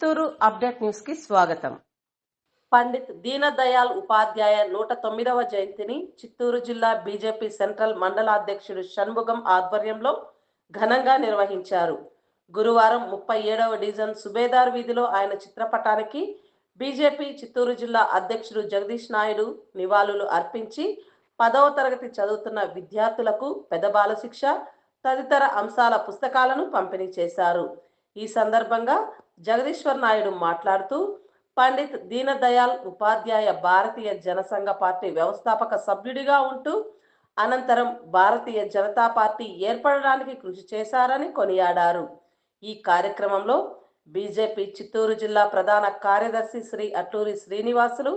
Chittoor update న్యూస్కి స్వాగతం. పండిత్ దీనదయాల్ ఉపాధ్యాయ నూట తొమ్మిదవ జయంతిని చిత్తూరు జిల్లా బీజేపీ సెంట్రల్ మండల అధ్యక్షుడు షణ్ముగం ఆధ్వర్యంలో ఘనంగా నిర్వహించారు. గురువారం ముప్పై ఏడవ డివిజన్ సుబేదార్ వీధిలో ఆయన చిత్రపటానికి బీజేపీ చిత్తూరు జిల్లా అధ్యక్షుడు జగదీష్ నాయుడు నివాళులు అర్పించి పదవ తరగతి చదువుతున్న విద్యార్థులకు పెదబాల శిక్ష తదితర అంశాల పుస్తకాలను పంపిణీ చేశారు. ఈ సందర్భంగా జగదీశ్వర్ నాయుడు మాట్లాడుతూ పండిత్ దీనదయాల్ ఉపాధ్యాయ భారతీయ జనసంఘ పార్టీ వ్యవస్థాపక సభ్యుడిగా ఉంటూ అనంతరం భారతీయ జనతా పార్టీ ఏర్పడడానికి కృషి చేశారని కొనియాడారు. ఈ కార్యక్రమంలో బీజేపీ చిత్తూరు జిల్లా ప్రధాన కార్యదర్శి శ్రీ అట్టూరి శ్రీనివాసులు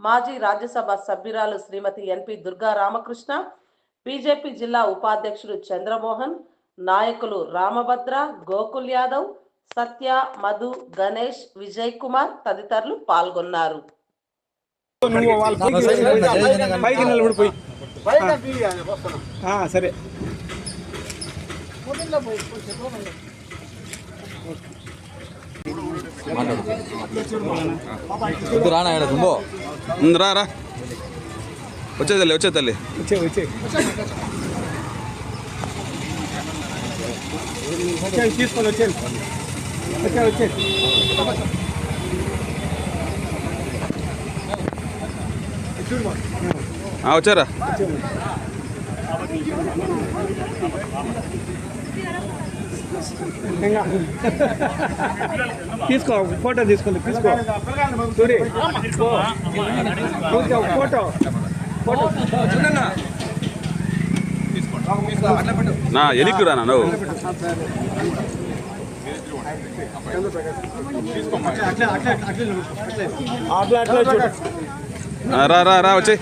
మాజీ రాజ్యసభ సభ్యురాలు శ్రీమతి ఎన్పి దుర్గా రామకృష్ణ బీజేపీ జిల్లా ఉపాధ్యక్షుడు చంద్రమోహన్ నాయకులు రామభద్ర గోకుల్ యాదవ్ సత్య మధు గణేష్ విజయ్ కుమార్ తదితరులు పాల్గొన్నారు. సరే. రా రా. వచ్చే తల్లి వచ్చే తల్లి. వచ్చే వచ్చే. తీసుకొని వచ్చేది వచ్చారా? తీసుకో ఫోటో తీసుకోండి తీసుకో. సూరి ఫోటో. ఫోటో. నా ఎలిక్కురా నా నువ్వు. అట్లా అట్లా రా రా రా వచ్చే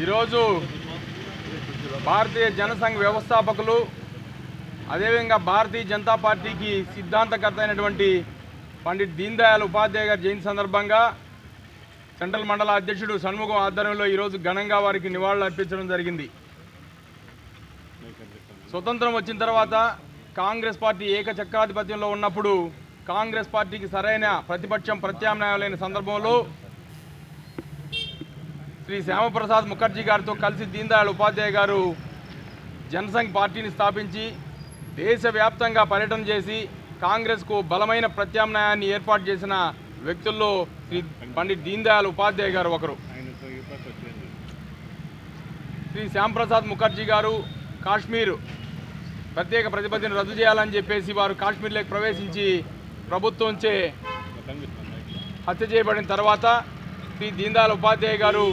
ఈరోజు భారతీయ జనసంఘ వ్యవస్థాపకులు అదేవిధంగా భారతీయ జనతా పార్టీకి సిద్ధాంతకర్త అయినటువంటి పండిట్ దీన్ దయాళ్ ఉపాధ్యాయ గారి జయంతి సందర్భంగా సెంట్రల్ మండల అధ్యక్షుడు షణ్ముఖం ఆధ్వర్యంలో ఈరోజు ఘనంగా వారికి నివాళులు అర్పించడం జరిగింది. స్వతంత్రం వచ్చిన తర్వాత కాంగ్రెస్ పార్టీ ఏకచక్రాధిపత్యంలో ఉన్నప్పుడు కాంగ్రెస్ పార్టీకి సరైన ప్రతిపక్షం ప్రత్యామ్నాయం లేని సందర్భంలో శ్రీ శ్యామప్రసాద్ ముఖర్జీ గారితో కలిసి దీన్దయాళ్ ఉపాధ్యాయ గారు జనసంఘ్ పార్టీని స్థాపించి దేశవ్యాప్తంగా పర్యటన చేసి కాంగ్రెస్కు బలమైన ప్రత్యామ్నాయాన్ని ఏర్పాటు చేసిన వ్యక్తుల్లో శ్రీ పండిట్ దీన్దయాళ్ ఉపాధ్యాయ గారు ఒకరు. శ్రీ శ్యాంప్రసాద్ ముఖర్జీ గారు కాశ్మీర్ ప్రత్యేక ప్రతిపత్తిని రద్దు చేయాలని చెప్పేసి వారు కాశ్మీర్లోకి ప్రవేశించి ప్రభుత్వంచే హత్య చేయబడిన తర్వాత శ్రీ దీన్దయాళ్ ఉపాధ్యాయ గారు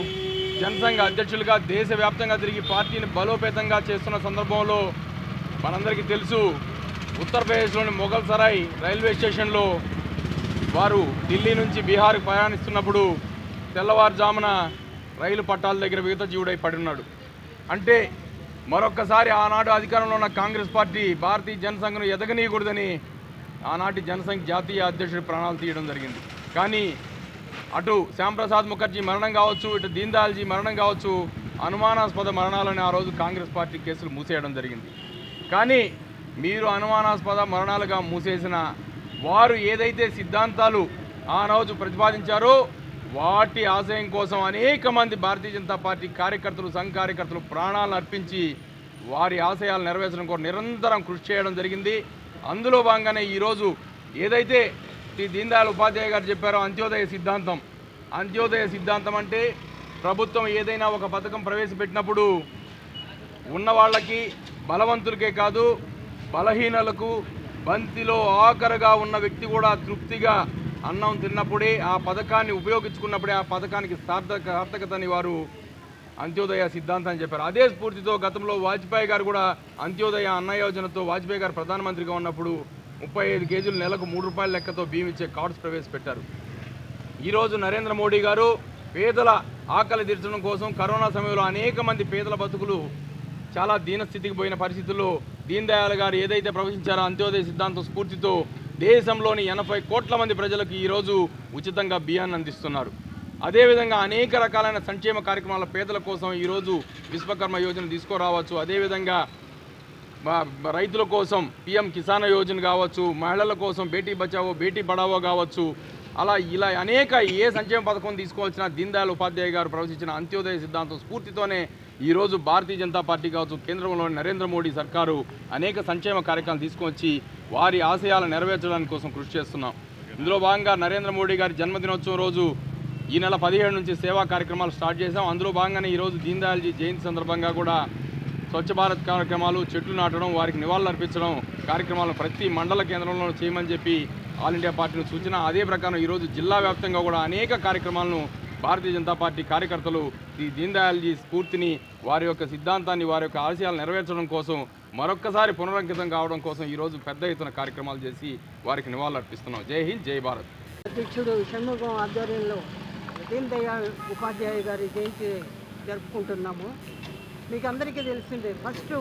జనసంఘ అధ్యక్షులుగా దేశవ్యాప్తంగా తిరిగి పార్టీని బలోపేతంగా చేస్తున్న సందర్భంలో మనందరికీ తెలుసు ఉత్తరప్రదేశ్లోని మొఘల్ సరాయ్ రైల్వే స్టేషన్లో వారు ఢిల్లీ నుంచి బీహార్కు ప్రయాణిస్తున్నప్పుడు తెల్లవారుజామున రైలు పట్టాల దగ్గర విగత జీవుడై పడి ఉన్నాడు. అంటే మరొక్కసారి ఆనాడు అధికారంలో ఉన్న కాంగ్రెస్ పార్టీ భారతీయ జనసంఘను ఎదగనీయకూడదని ఆనాటి జనసంఘ్ జాతీయ అధ్యక్షుడు ప్రాణాలు తీయడం జరిగింది. కానీ అటు శ్యాంప్రసాద్ ముఖర్జీ మరణం కావచ్చు ఇటు దీన్దయాల్జీ మరణం కావచ్చు అనుమానాస్పద మరణాలని ఆ రోజు కాంగ్రెస్ పార్టీ కేసులు మూసేయడం జరిగింది. కానీ మీరు అనుమానాస్పద మరణాలుగా మూసేసిన వారు ఏదైతే సిద్ధాంతాలు ఆ రోజు ప్రతిపాదించారో వాటి ఆశయం కోసం అనేక మంది భారతీయ జనతా పార్టీ కార్యకర్తలు సంఘ కార్యకర్తలు ప్రాణాలను అర్పించి వారి ఆశయాలు నెరవేర్చడం కోసం నిరంతరం కృషి చేయడం జరిగింది. అందులో భాగంగానే ఈరోజు ఏదైతే శ్రీ దీన్ ఉపాధ్యాయ గారు చెప్పారో అంత్యోదయ సిద్ధాంతం. అంత్యోదయ సిద్ధాంతం అంటే ప్రభుత్వం ఏదైనా ఒక పథకం ప్రవేశపెట్టినప్పుడు ఉన్న వాళ్ళకి బలవంతులకే కాదు బలహీనలకు బంతిలో ఆఖరుగా ఉన్న వ్యక్తి కూడా తృప్తిగా అన్నం తిన్నప్పుడే ఆ పథకాన్ని ఉపయోగించుకున్నప్పుడే ఆ పథకానికి సార్థక సార్థకతని వారు అంత్యోదయ సిద్ధాంతం అని చెప్పారు. అదే స్ఫూర్తితో గతంలో వాజ్పేయి గారు కూడా అంత్యోదయ అన్న యోజనతో వాజ్పేయి గారు ప్రధానమంత్రిగా ఉన్నప్పుడు ముప్పై ఐదు కేజీలు నెలకు మూడు రూపాయల లెక్కతో బియ్యం ఇచ్చే కార్డ్స్ ప్రవేశపెట్టారు. ఈరోజు నరేంద్ర మోడీ గారు పేదల ఆకలి తీర్చడం కోసం కరోనా సమయంలో అనేక మంది పేదల బతుకులు చాలా దీనస్థితికి పోయిన పరిస్థితుల్లో దీన్ దయాళ్ గారు ఏదైతే ప్రవేశించారో అంత్యోదయ సిద్ధాంతం స్ఫూర్తితో దేశంలోని ఎనభై కోట్ల మంది ప్రజలకు ఈరోజు ఉచితంగా బియ్యాన్ని అందిస్తున్నారు. అదేవిధంగా అనేక రకాలైన సంక్షేమ కార్యక్రమాల పేదల కోసం ఈరోజు విశ్వకర్మ యోజన తీసుకురావచ్చు. అదేవిధంగా రైతుల కోసం పిఎం కిసాన్ యోజన కావచ్చు మహిళల కోసం బేటీ బచావో బేటీ పడావో కావచ్చు అలా ఇలా అనేక ఏ సంక్షేమ పథకం తీసుకోవాల్సిన దీన్ దయాళ్ ఉపాధ్యాయ గారు ప్రవేశించిన అంత్యోదయ సిద్ధాంతం స్ఫూర్తితోనే ఈరోజు భారతీయ జనతా పార్టీ కావచ్చు కేంద్రంలోని నరేంద్ర మోడీ సర్కారు అనేక సంక్షేమ కార్యక్రమాలు తీసుకొచ్చి వారి ఆశయాలను నెరవేర్చడానికి కోసం కృషి చేస్తున్నాం. ఇందులో భాగంగా నరేంద్ర మోడీ గారి జన్మదినోత్సవం రోజు ఈ నెల పదిహేడు నుంచి సేవా కార్యక్రమాలు స్టార్ట్ చేశాం. అందులో భాగంగానే ఈరోజు దీన్ దయాల్జీ జయంతి సందర్భంగా కూడా స్వచ్ఛ భారత్ కార్యక్రమాలు చెట్లు నాటడం వారికి నివాళులు అర్పించడం కార్యక్రమాలను ప్రతి మండల కేంద్రంలో చేయమని చెప్పి ఆల్ ఇండియా పార్టీని సూచన అదే ప్రకారం ఈరోజు జిల్లా వ్యాప్తంగా కూడా అనేక కార్యక్రమాలను భారతీయ జనతా పార్టీ కార్యకర్తలు ఈ దీన్ దయాల్జీ స్ఫూర్తిని వారి యొక్క సిద్ధాంతాన్ని వారి యొక్క ఆశయాలు నెరవేర్చడం కోసం మరొక్కసారి పునరంకితం కావడం కోసం ఈరోజు పెద్ద ఎత్తున కార్యక్రమాలు చేసి వారికి నివాళులర్పిస్తున్నాం. జై హింద్ జై భారత్. అధ్యక్షుడు షణ్ముఖం ఆధ్వర్యంలో దీన్ దయాళ్ ఉపాధ్యాయ గారి జయంతి జరుపుకుంటున్నాము. మీకు అందరికీ తెలిసిందే ఫస్ట్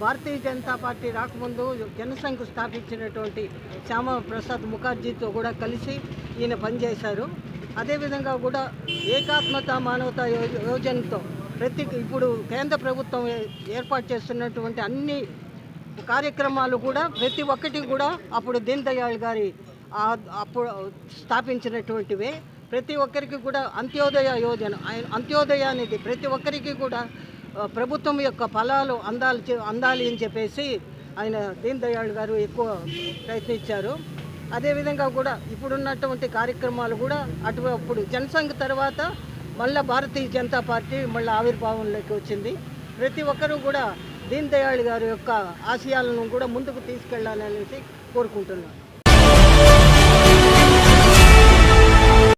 భారతీయ జనతా పార్టీ రాకముందు జనసంఘ్ స్థాపించినటువంటి శ్యామ ప్రసాద్ ముఖర్జీతో కూడా కలిసి ఈయన పనిచేశారు. అదేవిధంగా కూడా ఏకాత్మత మానవతా యోజనతో ప్రతి ఇప్పుడు కేంద్ర ప్రభుత్వం ఏ- ఏర్పాటు చేస్తున్నటువంటి అన్ని కార్యక్రమాలు కూడా ప్రతి ఒక్కటి కూడా అప్పుడు దీన్ దయాళ్ గారి అప్పుడు స్థాపించినటువంటివే. ప్రతి ఒక్కరికి కూడా అంత్యోదయ యోజన అంత్యోదయ అనేది ప్రతి ఒక్కరికి కూడా ప్రభుత్వం యొక్క ఫలాలు అందాలి అందాలి అని చెప్పేసి ఆయన దీన్ దయాళ్ గారు ఎక్కువ ప్రయత్నించారు. అదేవిధంగా కూడా ఇప్పుడున్నటువంటి కార్యక్రమాలు కూడా అటు అప్పుడు జనసంఘ్ తర్వాత మళ్ళీ భారతీయ జనతా పార్టీ మళ్ళీ ఆవిర్భావంలోకి వచ్చింది. ప్రతి ఒక్కరూ కూడా దీన్ దయాళ్ గారి యొక్క ఆశయాలను కూడా ముందుకు తీసుకెళ్ళాలనేసి కోరుకుంటున్నాను.